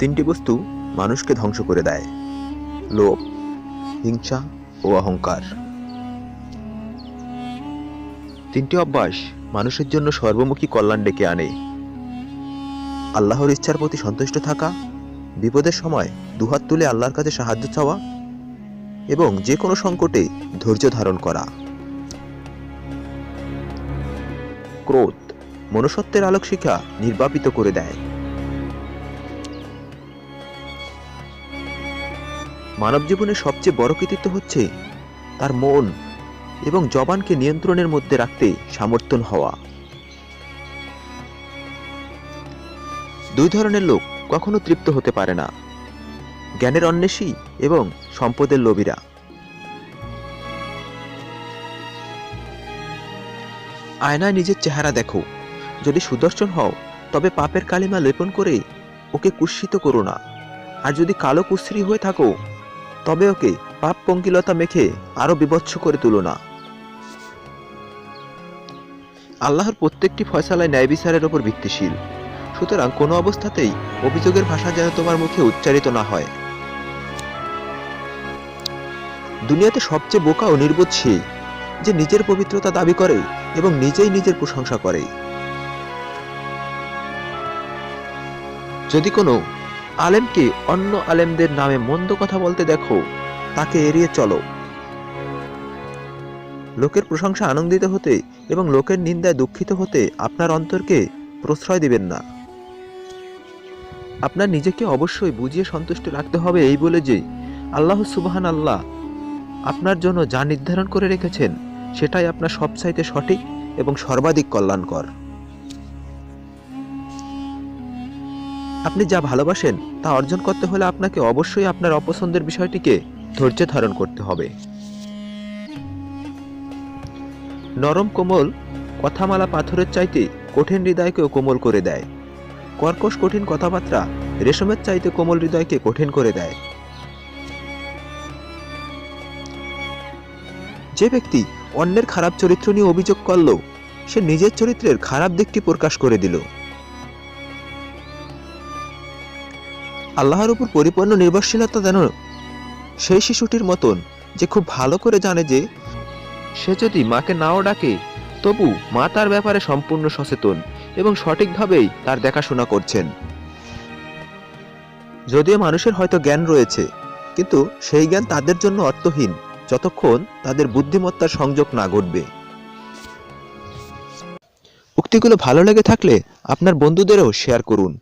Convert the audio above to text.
তিনটি বস্তু মানুষকে ধ্বংস করে দেয়, লোভ, হিংসা ও অহংকার। তিনটি অভ্যাস মানুষের জন্য সর্বমুখী কল্যাণ ডেকে আনে। আল্লাহর ইচ্ছার প্রতি সন্তুষ্ট থাকা, বিপদের সময় দুহাত তুলে আল্লাহর কাছে সাহায্য চাওয়া এবং যে কোনো সংকটে ধৈর্য ধারণ করা। ক্রোধ মনুষ্যত্বের আলোক শিখা নির্বাপিত করে দেয়। মানব জীবনের সবচেয়ে বড় কৃতিত্ব হচ্ছে তার মন এবং জবানকে নিয়ন্ত্রণের মধ্যে রাখতে সামর্থ্য হওয়া। দুই ধরনের লোক কখনো তৃপ্ত হতে পারে না, জ্ঞানের অন্বেষী এবং সম্পদের লোভীরা। আয়নায় নিজের চেহারা দেখো, যদি সুদর্শন হও, তবে পাপের কালিমা লেপন করে ওকে কুৎসিত করো না। আর যদি কালো কুশ্রী হয়ে থাকো তবে ওকে পাপ পঙ্কিলতা মেখে আরও বিভৎস করে তুলো না। আল্লাহর প্রত্যেকটি ফয়সালায় ন্যায় বিচারের ওপর ভিত্তিশীল। সুতরাং কোনো অবস্থাতেই অভিযোগের ভাষা যেন তোমার মুখে উচ্চারিত না হয়। দুনিয়াতে সবচেয়ে বোকা ও নির্বোধ সে যে নিজের পবিত্রতা দাবি করে এবং নিজেই নিজের প্রশংসা করে। যদি কোনো আলেমকে অন্য আলেমদের নামে মন্দ কথা বলতে দেখো, তাকে এড়িয়ে চলো। লোকের প্রশংসা আনন্দিত হতে এবং লোকের নিন্দায় দুঃখিত হতে আপনার অন্তরকে প্রশ্রয় দিবেন না। আপনার নিজেকে অবশ্যই বুঝিয়ে সন্তুষ্ট রাখতে হবে এই বলে যে, আল্লাহ সুবাহান আল্লাহ আপনার জন্য যা নির্ধারণ করে রেখেছেন, সেটাই আপনার সবচাইতে সঠিক এবং সর্বাধিক কল্যাণকর। আপনি যা ভালোবাসেন তা অর্জন করতে হলে আপনাকে অবশ্যই আপনার অপছন্দের বিষয়টিকে ধৈর্য ধারণ করতে হবে। নরম কোমল কথামালা পাথরের চাইতে কঠিন হৃদয়কেও কোমল করে দেয়। কর্কশ কঠিন কথাবার্তা রেশমের চাইতে কোমল হৃদয়কে কঠিন করে দেয়। যে ব্যক্তি অন্যের খারাপ চরিত্র নিয়ে অভিযোগ করল সে নিজের চরিত্রের খারাপ দিকটি প্রকাশ করে দিল। আল্লাহর উপর পরিপূর্ণ নির্ভরশীলতা যেন সেই শিশুটির মতন যে খুব ভালো করে জানে যে সে যদি মাকে নাও ডাকে, তবু মা তার ব্যাপারে সম্পূর্ণ সচেতন এবং সঠিকভাবেই তার দেখাশোনা করছেন। যদিও মানুষের হয়তো জ্ঞান রয়েছে, কিন্তু সেই জ্ঞান তাদের জন্য অর্থহীন, যতক্ষণ তাদের বুদ্ধিমত্তার সংযোগ না ঘটবে। উক্তিগুলো ভালো লেগে থাকলে আপনার বন্ধুদেরও শেয়ার করুন।